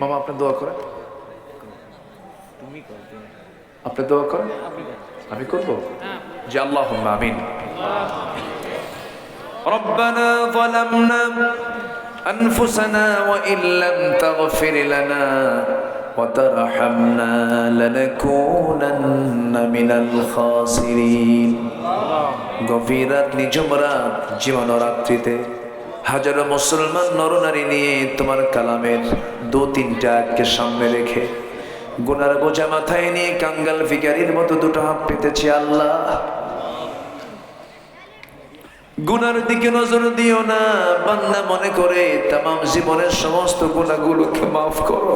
মামা আপনি দোয়া করেন তুমি করো তুমি আপনি দোয়া করেন আপনি করো আমি করবো যে আল্লাহ আমিন ربنا ظلمنا أنفسنا وإن لم تغفر لنا وترحمنا لنكونن من الخاسرين গভীর রাত নিঝুম রাত জীবন রাত্রিতে হাজারো মুসলমান নরনারী নিয়ে তোমার কালামের দু তিনটা আজকে সামনে রেখে গুনার বোঝা মাথায় নিয়ে কাঙ্গাল ফিকারির মতো দুটো হাত পেতেছি আল্লাহ। গুনার দিকে নজর দিও না, বান্দা মনে করে তাম জীবনের সমস্ত গুণাগুলোকে মাফ করো।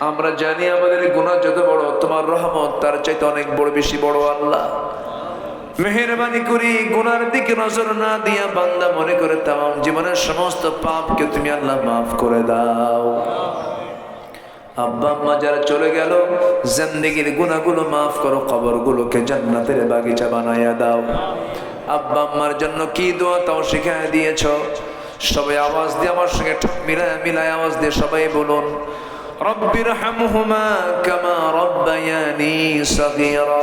আমরা জানি আমাদের গুণা যত বড়, তোমার রহমত তার চাইতে অনেক বড়, বেশি বড় আল্লাহ। মেহরবানি করি, গুনার দিকে নজর না দিয়া বান্দা মনে করে তাম। জীবনের সমস্ত পাপকে তুমি আল্লাহ মাফ করে দাও। আব্বা আম্মা যারা চলে গেল, জিন্দেগির গুনাহগুলো মাফ করো, কবরগুলোকে জান্নাতের বাগিচা বানাইয়া দাও। আব্বা আম্মার জন্য কি দোয়া তাও শিখায় দিয়েছ? সবাই আওয়াজ দিয়ে আমার সঙ্গে মিলায় মিলায় আওয়াজ দিয়ে সবাই বলুন রব্বির হামহুমা কামা রব্বায়ানি সগীরা।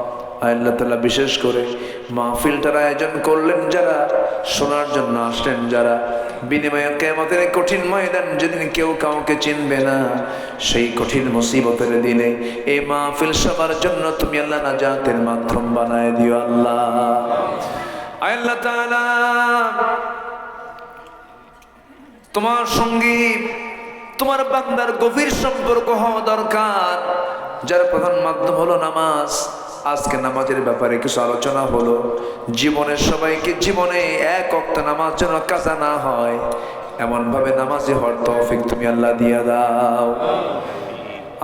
আল্লাহ তালা বিশেষ করে মাহফিলটার আয়োজন করলেন যারা, শোনার জন্য আসলেন যারা, বিনিময়ে কেমতের কঠিন ময়দান যেদিন কেউ কাউকে চিনবে না, সেই কঠিন মুসিবতের দিনে এই মাহফিল সবার জন্য তুমি আল্লাহ নাজাতের মাধ্যম বানায় দিও আল্লাহ। আল্লাহ তাআলা, তোমার সঙ্গে, তোমার বান্দার গভীর সম্পর্ক হওয়া দরকার, যার প্রধান মাধ্যম হলো নামাজ। আজকে নামাজের ব্যাপারে কিছু আলোচনা হলো। জীবনের সবাইকে জীবনে এক অক্ত নামাজ যেন কাজা না হয় এমন ভাবে নামাজি হওয়ার তৌফিক তুমি আল্লাহ দিয়া দাও।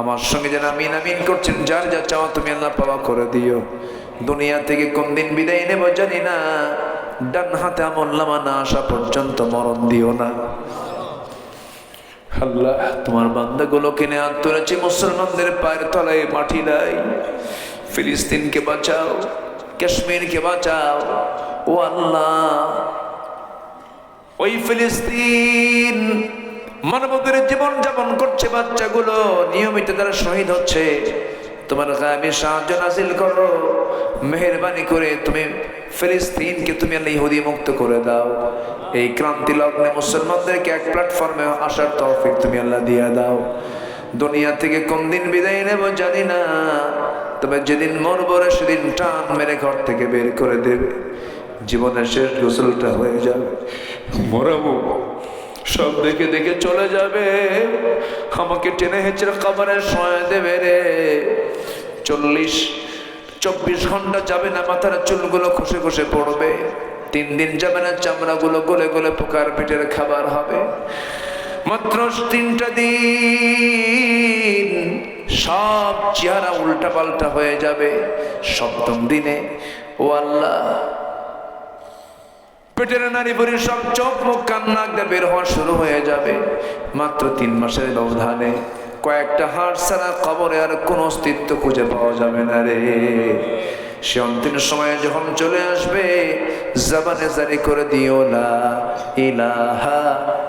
আমার সঙ্গে যেন আমিন আমিন করছেন, যার যা চাওয়া তুমি আল্লাহ পাওয়া করে দিও। দুনিয়া থেকে কোন দিন বিদায় নেব জানি না, ডান হাতে আমল নামা না আসা পর্যন্ত মরণ দিও না। আল্লাহ, তোমার বান্দাগুলো কিনে হাত তুলেছি মুসলমানদের পায়ের তলায় মাটি নাই ফিলিস্তিনকে বাঁচাও, কাশ্মীরকে বাঁচাও। ও আল্লাহ, ওই ফিলিস্তিন মানবদের জীবন যাপন করছে বাচ্চাগুলো, নিয়মিত তারা শহীদ হচ্ছে। তোমার গায়ে সাহায্য নাসিল করো, মেহরবানি করে তুমি ফিলিস্তিনকে তুমি আল্লাহ ইহুদি মুক্ত করে দাও। এই ক্রান্তি লগ্নে মুসলমানদেরকে এক প্ল্যাটফর্মে আসার তৌফিক তুমি আল্লাহ দিয়ে দাও। দুনিয়া থেকে কোন দিন বিদায় নেব জানি না। তবে যেদিন মরবো রে সেদিন টান মেরে ঘর থেকে বের করে দেবে। জীবনের শেষ গোসলটা হয়ে যাবে। মরাবো। সব দেখে দেখে চলে যাবে। আমাকে টেনে হেঁচড়ে খাবারের সময় দেবে রে। চল্লিশ, চব্বিশ ঘণ্টা যাবে না, মাথার চুলগুলো খসে খসে পড়বে। তিন দিন যাবে না, চামড়াগুলো গলে গলে পোকার পেটের খাবার হবে। মাত্র তিনটা দিন সব চেহারা উল্টা পাল্টা হয়ে যাবে সপ্তম দিনে। ও আল্লাহ, পেটের নারী বুড়ি সব চোখ মুখ কান্না বের হওয়া শুরু হয়ে যাবে। মাত্র তিন মাসের ব্যবধানে কয়েকটা হাট ছাড়া কবরে আর কোনো অস্তিত্ব খুঁজে পাওয়া যাবে না রে। সে অন্তিম সময়ে যখন চলে আসবে, জবানে জারি করে দিও না ইলাহা